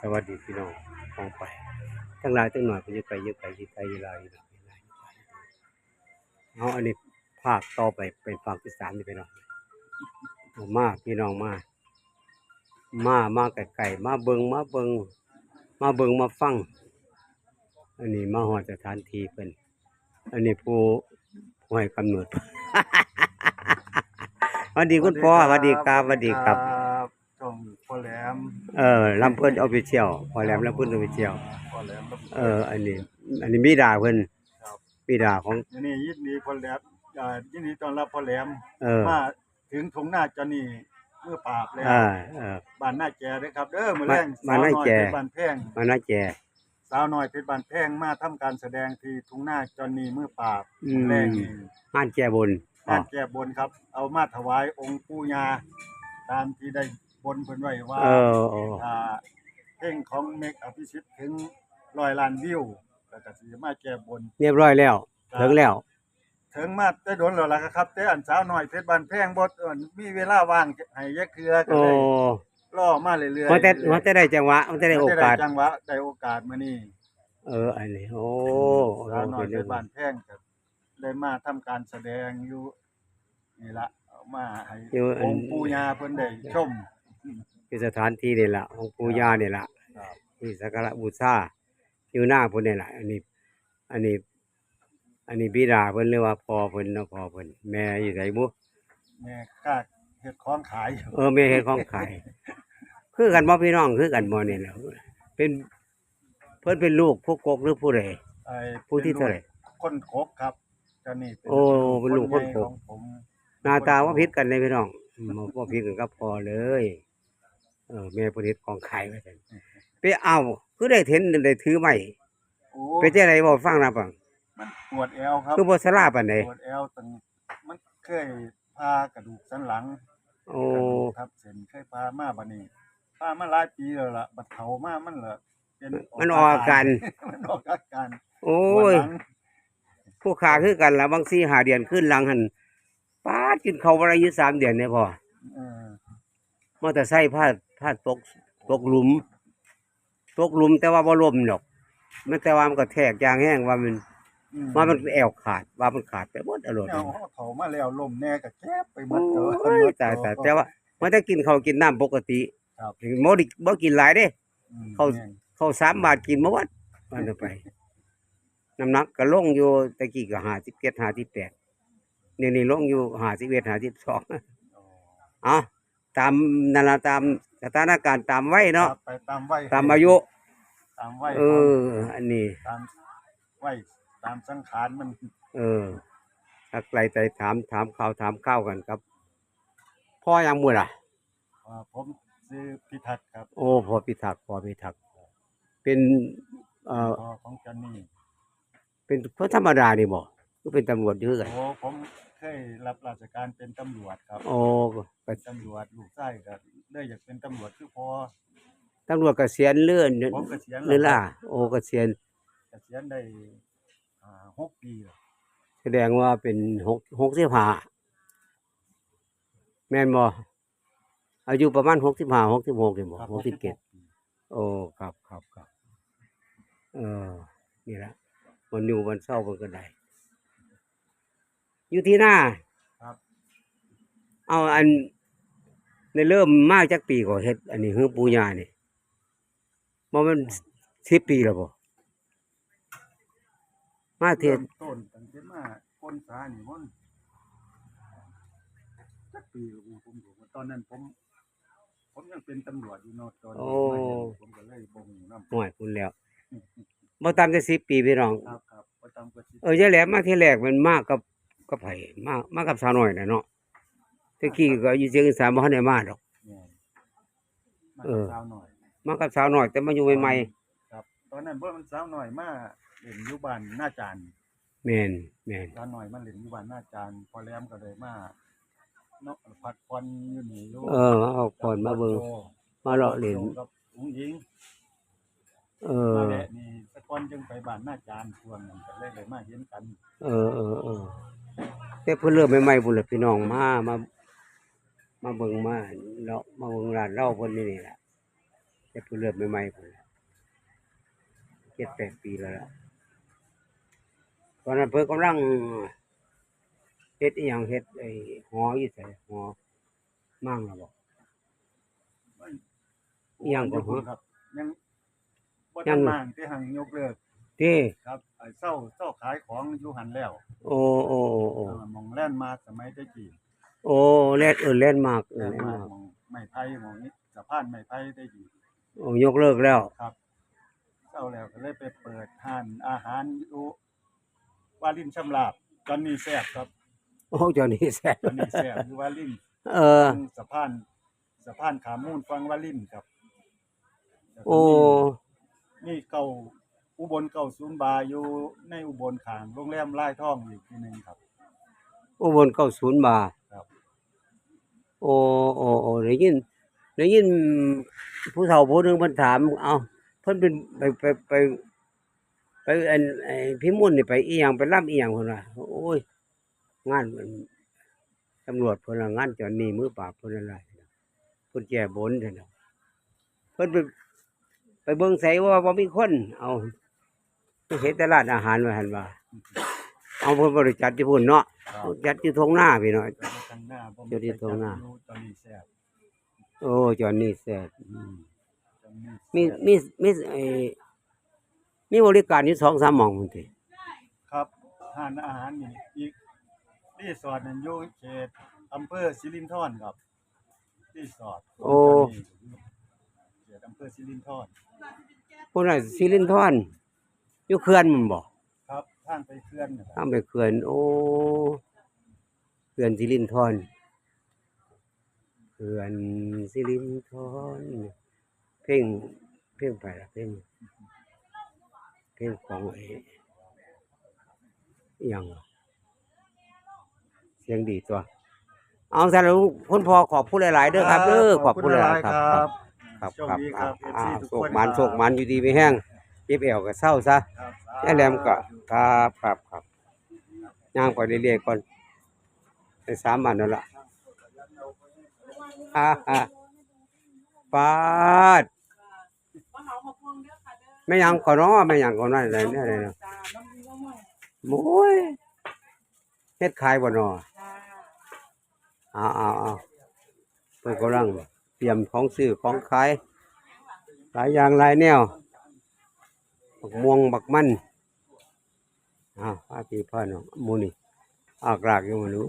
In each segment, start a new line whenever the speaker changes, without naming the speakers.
สวัสดีพี่น้องมองไปทั้งหลายทั้งหน่อยไปยึดไปยึดไปยึดไปยึดลายยึดลายยึดลายเอาอันนี้ภาคต่อไปเป็นฝั่งที่สามนี่พี่น้องเอมาพี่น้องมา มามาไก่ๆมาเบิงมาเบิงมาเบิงมาฟัง อันนี้มาหอดสถานที่เป็น อันนี้ผู้ผู้ให้กำเนิดสวัสดีคุณพ่อสวัสดีครับสวัสดีครับ
พ่อแหลม
เออลำเพิ่นออฟฟิเชียลพอแหลมลำเพิ่นออฟฟิเชียล
พ่อแหลมครับ
เออ อันนี้ อันนี้มีดาเพิ่น
ครับ
มีดาของ
ยินดียินดีพ่อแหลมอ่ายินดีต้อนรับพ่อแหลม
เออ
มาถึงทงหน้าจอนี่เมื่อปราบแล้ว
อ่าเออ
บ้านหน้าแจเด้อครับเด้อมื้อแรง
บ้านหน้าแจ
สวอยเพชรบ้านแพง
มานาแจ
สาวน้อยเพชรบ้านแพงมาทำการแสดงที่ทุ่งหน้าจอนี่เมื่อปราบ
อืม
แรงนี่
ห้านแจบนอ๋องา
นแก้บนครับ เอามาถวายองค์ปู่ย่าตามที่ได้ บนเพิ่นไว้ว่า
เออเออ
อ่าเพลงของเมกอภิชิตถึงร้อยล้านวิวแล้วก็สิมาแก้บน
เรียบร้อยแล้วถึงแล้ว
ถึงมาได้โดนแล้วล่ะครับแต่อันสาวน้อยเพชรบ้านแพงบ่เอิ่นมีเวลาว่างให้ยักเครือก็
โอ้
เลยล่อมาเรื่อยๆ
มันแต่มันแต่ได้จังหวะ มันแต่ได้โอกาส
ได้จังหวะได้โอกาสมื้อนี้
เออ อันนี้ โอ้
สาวน้อย
เป็น
เพ
เรื่อ
ช
ง
รบ้านแพงก็ได้มาทำการแสดงอยู่นี่ละเอามาให้องค์ปู่ย่าเพิ่นได้ชม
คือสถานที่นี่ล่ะของปู่ย่านี่ล่ะ
ครับ
ที่สักการะบูชาอยู่หน้าเพิ่นนี่ล่ะอันนี้ อันนี้ อันนี้บิดาเพิ่นเรียกว่าพ่อเพิ่นเนาะพ่อเพิ่นแม่อยู่ไสบุ
แม่ค้าเฮ็ดของขายอยู่
เออแม่เฮ็ดของขาย คือกันบ่พี่น้องคือกันบ่นี่แหละเป็นเพิ่นเป็นลูกผู้กกหรือผู้ใด
ไอ้
ผู้ที่เท่าไหร่
คนโคกครับเจ้านี่เป็น
โอ้เป็นลูกคนโคก
ใหญ่ของผม
หน้าตาว่าผิดกันเลยพี่น้องบ่บ่ผิดกันกับพ่อเลย เออแม่เพิ่นเฮ็ดของขายไว้ซั่นไปเอาคือได้เห็นได้ถือไม้
โอ้
ไปจังไดบ่ฟังนะปัง
มันปวดแอวครับ
คือบ่สลาปานใด
ปวดแอวตั้งมันเคยพากระดูกสันหลัง
โอ้
กระดูกทับเส้นเคยพามาบัดนี้พามาหลายปีแล้วล่ะบัดเฒ่ามามันละเป็น
มันออกอาการ
มันออกอาการ
โอ้
ปวด
ย
หลัง
ผู้ค้าคือกันล่ะบาง4 5เดือนขึ้นหลังหั่นป๊าดกินข้าวบ่ได้อยู่3เดือนเนี่ยพ่อ
เออ
มอเตอร์ไซค์พลา ดพลาดตกตกหลุม ตกหลุมแต่ว่าบ่ล้มดอกมันแต่ว่ามันก็แทกอย่างแห้งว่ามัน
อื
ว่ามันแอวขาดว่ามันขาดไปหมดอรรถ
เนี่ยเขาเฒ่ามาแล้วลมแน่ก็แคบไปหม
โอ้
ดเด้อย
ตายตายแต่ว่ามันได้กินข้าวกินน้ำปกติ
ครับ
บ่ได้บ่กินหลายเด้
อืม
เขาข้าวสามบาทกินบ่หมดมันเอาไปน้ำหนักก็ลงอยู่ตะกี้ก็57 58นี่นี่ลงอยู่51 52เอา ตามนั่นล่ะตามสถานการณ์ตามไว้เนาะ
ครับไปตามวัย
ตามอายุ
ตามวัย
เออ อันนี้
ตามวัยตามสังขารมัน
เออถ้าไกลใจถามถามข่าวถามข้าวกันครับ พ่อยังมือล่ะ
อ่าผมซื้อพิทักษ์ครับ
โอ้พ่อพิทักษ์พ่อพิทักษ์เป็นเอ่อ
พอของจันนี่
เป็นคนธรรมดานี่บ่คือเป็นตำรวจอยู่คือกัน
โอ้ผม เคยรับราชการเป็นตำรวจครับ
โอ้ก็
เป็นตำรวจลูกชายก็เลยอยากเป็นตำรวจคือพอ
ตำรวจเกษียณเลื่อน
ผมเกษียณ
หรือล่ะ
ครับ
โอ้เกษียณ
เกษียณได้อ่าหกปีแล้ว
แสดงว่าเป็นหกหกสิบห้าแม่นบ่อายุประมาณหกสิบห้าหกสิบหกนี่บ่
ครับ
หกสิบเจ็ด
ปี
โอ้ครับครับครับเออนี่ละวันอยู่วันเศร้าวันก็ได้ อยู่ที่หน้า
ครับ
เอาอันในเริ่มมาจากปีก่อนเฮ็ดอันนี้คือปูญานี่บ่มันสิบปีแล้วบ่มาเท
เริ่
ศ
มต้นตั้งแต่มาคนสานี่มันจักปีแล้วผมผมตอนนั้นผม ผมยังเป็นตำรวจอยู่เนอะตอนนี้มาเห็นผมก็เลยบ่งนำ
ห่วยพุ่นแล้วบ่ตามแต่สิบปีพี่น้อง
ครับครับบ่ตามกฎสิ
เออยายแหลมมาที่แรกมันมากกับ กับไผมามากับสาวน้อยน่ะเนาะตะกี้ก็อยู่เสียงอีสานบ่ทันได้มาดอก
เนี่ยมา
เออ
สาวหน่อย
มากับสาวน้อยแต่มาอยู่ใหม่
ครับ ตอนนั้นเบิ่มันสาวหน่อยมาเล่นอยู่บ้านหน้าจาน
ๆแม่นแม่น
สาวหน่อยมาเล่นอยู่บ้านหน้าจานพอแหลมก็เลยมาเนาะพักผ่อนอยู่นี่อยู่
เออเอาก่อนมาเบิ่งมาเลาะเล่น
กับอุ้งอิง
เอ
มา
อ
แหละนี่แตะก่อนจึงไปบ้านหน้าจานช่วงนั้นก็เลยได้มาเห็นกัน
เออเออเออ แต่เพิ่นเริ่มใหม่ๆพุ่นล่ะพี่น้องมามา มาเบิ่งมาเลาะมาเบิ่งร้านเหล้าเพิ่นนี่นี่ล่ะเฮ็ดผู้เลือดใหม่ๆพุ่นเจ็ดแปดปีแล้วล่ะตอนนั้นเพิ่นกำลังเฮ็ดอีหยังเฮ็ดไอ้หออยู่ไสหอมั่งแล้วบ่อิหยังก่อนฮะ
ครับยังบ่
ยั
ทั
ง
นมางที่หังยกเลิก
เด้
ครับไอ้เศร้าเศร้าขายของอยู่หันแล้ว
โอ้โอ้โอ้โอ้
เออหมองแล่นมาสมัยแตะกี้
โอ้เล่นเออเล่นมากเอ
แล่
อนเล่น
มามา
ก
หมองไม้ไผ่หมองนี้สะพานไม้ไผ่แตะกี้
โอ้ยกเลิกแล้ว
ครับเศร้าแล้วก็เลยไปเปิดห้านอาหารอยู่วาลินชำลาบตอนนี้แซ่บครับ
โอ้เจ้านี่แซ่บ
ตอนนี้แซ่บอยู่วาลิน
เออ
ตรงสะพานสะพานขามูลฟังวาลินครับแล้วก็
โอ้
มีนี่เก่า อุบลเก่าศูนย์บาร์อยู่ในอุบลขางโรงแรมลายทองอีกทีหนึงครับ
อุบลเก้าศูนย์บาท
ครับ
โอ้โอ้โอ้ได้ยินได้ยินผู้เฒ่าผู้หนึงเพิ่นถาม เอ้าเพิ่นเป็นไปไปไปไปอันไอ้พี่มุ่นนี่ไปอีหยังไปรับอีหยังเพิ่นว่าโอ้ย งานมันตำรวจเพิ่นว่างานเจอนนี่มือปราบเพิ่นอะไรเพิ่นแก้บนเพิ่นน่ะเพิ่นไปไปเบิ่งไสว่าบ่มีคน เอา เฮ็ดตลาดอาหารว่าหั่นว่าเอาเพิ่นบ่ได้จัดที่พุ่นเนาะ
ครับ
จัดที่ทงหน้าพี่น้อย
จะมาทางหน้าผม
เดี๋ยวที่ตรงหน้า
อยู่ตอนนี้แซ่บ
โอ้จอนนี่แซ่บอืม
ตอนนี้
มี
แซ่บ
มีมีไอ้มีบริการอยู่สองสามหม่องพุ่นติ
ครับห้านอาหารนี่อีกรีสอร์ทนั่นอยู่เขตอำเภอสิรินธรครับรีสอร์ท
โอ้
เขตอำเภอสิรินธร
พุ่นน่ะสิรินธร อยู่เขื่อนมันบ่
ครับทางไปเคลื่อนนะค
ทา
รับ
งไปเขื่อนโอ้เขื่อนสิรินธรเขื่อนสิรินธรเพลงเพลงไปละเพลงเพลงของไอ้อิหยังวะเสียงดีตัว เอาซะแล้วคุณพ่อขอบคุณหลาย ๆ เด้อครับเด้อขอบคุณหลายๆครับ
ครับ
ครับ
โชค
ครับ
ดีค
อ่า
รับ
อ่า
FC ทุก
โศ
ค
ก
น
มัน
ครับ
โศกมันอยู่ดีไม่แห้งเจ็บเอวก็เศร้าซะ
ครับ
แย่แหลมก็ครับครับครับย่างไปเรื่อยๆก่อนไปสามวันนั่นละฮ่าฮ่าปาดไม่ยังก่อนเนาะไม่ยังก่อนนั่นอะไรเนี่ยอะไรเนาะโอ้ยเฮ็ดขายบ่เนาะเอาเอาเอาเพิ่นกำลังเตรียมของซื้อของขาย หลายอย่างหลายแนว บักม่วงบักมันอ้าวพาพี่พ่อน้องมูนี่อากรากอยู่มันนู้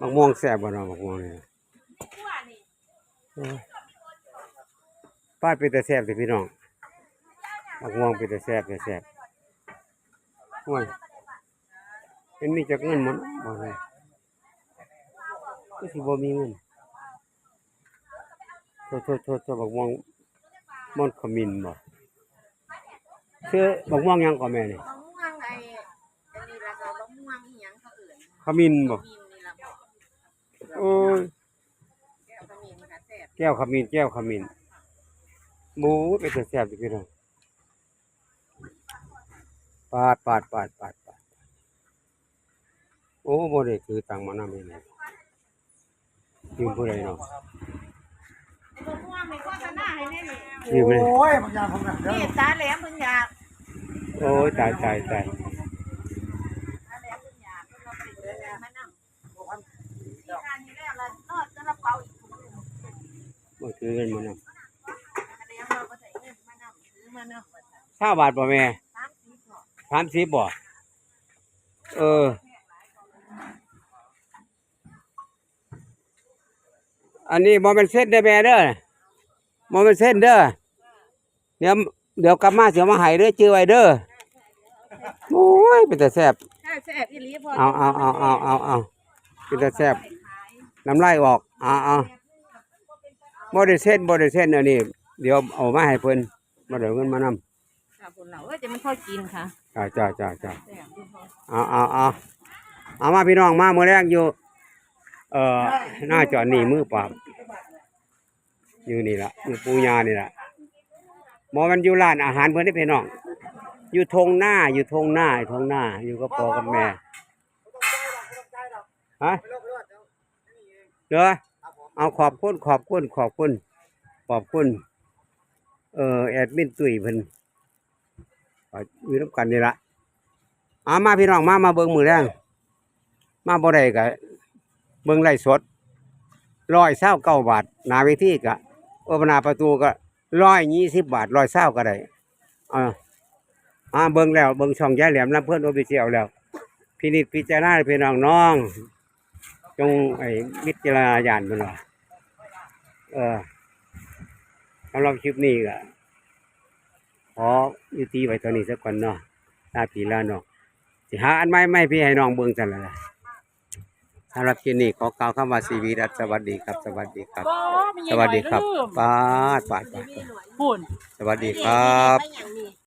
บักม่วงแซ่บบ่เนาะบักม่วงนี่ยป้าเป็นแต่แซ่บสิพี่น้องบักม่วงเป็นแต่แซ่บแต่แซ่บโอ้ยมันมีจักเงินมันบ่ได้ก็สิบ่มีเงินโทษโทษโทษบักม่วงม่อนขมิ้นบ่ ซื้อบักม่วงหยังก่อนแม่นี่
มะม่วงไอ้อันนี้ละก็มะม่วงอีหยังเขาเอื่น
ขมิ้นบ่
มินนี่ละบอก
โอ้ย
แก้วขมิ้นค่ะแซ่บ
แก้วขมิ้นแก้วขมิ้นหมูเป็นแต่แซ่บอยู่พี่น้องปาดปาดปาดปาดปาดโอ้บ่ได้ถือตังค์มานำเลยนะยืมผู้ใดเนาะ
มะม่วงในโฆษณาให้แน่นี่
ยืมเลย
โอ้ยบางอย่างผมนะเดี๋ยว
นี่ตาแหลมเพิ่งอยาก
โอ้ยตายตายตาย
หลมากเพิ่งเราไปเดินมานั่งที่ทานนี่แล้วละนอดจะรับเป๋าอีกถุงหนึง
บ่ถือเงินมานำ
ตาแหลมเราก็ใส่เงินมานั่งซื้อมา
บาทบ่แม่
สามสิบเนาะ
30บ่เอออันนี้บ่เป็นเส้นเด้อแม่เด้อบ่เป็นเส้นเด้อเดี๋ยวเดี๋ยวกลับมาเสียมาให้เด้อจื้อไว้เด้อ โอ้ยเป็นแต่แซ่บ
ใช่แซ่บอีหลีพอ
เอาเอาเอาเอาเอาเอาเป็นแต่แซ่บน้ำลายออกเอาเอาบ่ได้เส้นบ่ได้เส้นอันนี้เดี๋ยวเอามาให้เพิ่นบ่ได้เอาเงินมานำ
ค่ะคนเราเอ้ยจะไม่ค่อยกินค่ะ
จ้าจ้าจ้าจ้า
แซ่บอยู่พอ
เอาเอาเอาเอามาพี่น้องมามื้อแรกอยู่ เอ่อหน้าจอนี่มือปราบอยู่นี่ล่ะอยู่ปูยานี่ล่ะหมอมันอยู่ร้านอาหารเพิ่นได้พี่น้อง อยู่ทงหน้าอยู่ทงหน้าทงหน้า อยู่กับพ่อกับแม่ฮะเด้อเอาขอบคุณขอบคุณขอบคุณขอบคุณเอ่อแอดมินตุ้ยเพิ่นก็อยู่นํกันนี่ละเอามาพี่น้องมามาเบิ่งมือแรงมาบ่ได้ก็เบิ่งไลฟ์สดร้อยเศร้าเก้าบาทหน้าเวทีก็เออหน้าประตูก็ร้อยยี่สิบบาทร้อยเศร้าก็ได้อ่า อ่าเบิ่งแล้วเบิ่งช่องยายแหลมลำเพิ่นโอฟิเชียลแล้วพินิจพิจารณาพี่น้องน้อง จงไอ้วิจารณญาณมันว่าเออสำหรับคลิปนี้ก็ขอยุติไว้ตอนนี้สักก่อนเนาะลาพี่ลาน้องสิหาอันใหม่ไม่พี่ให้น้องเบิ่งซั่นล่ะสำหรับคลิปนี้ขอกล่าวคำว่าสีวีรัตสวัสดีครับ สวัสดีครับ
บ่มี
สวัสดีครับ
หน่อยลืม
ปาดปาดปาด
พูน
สวัสดีครับ
ไปอย่างนี้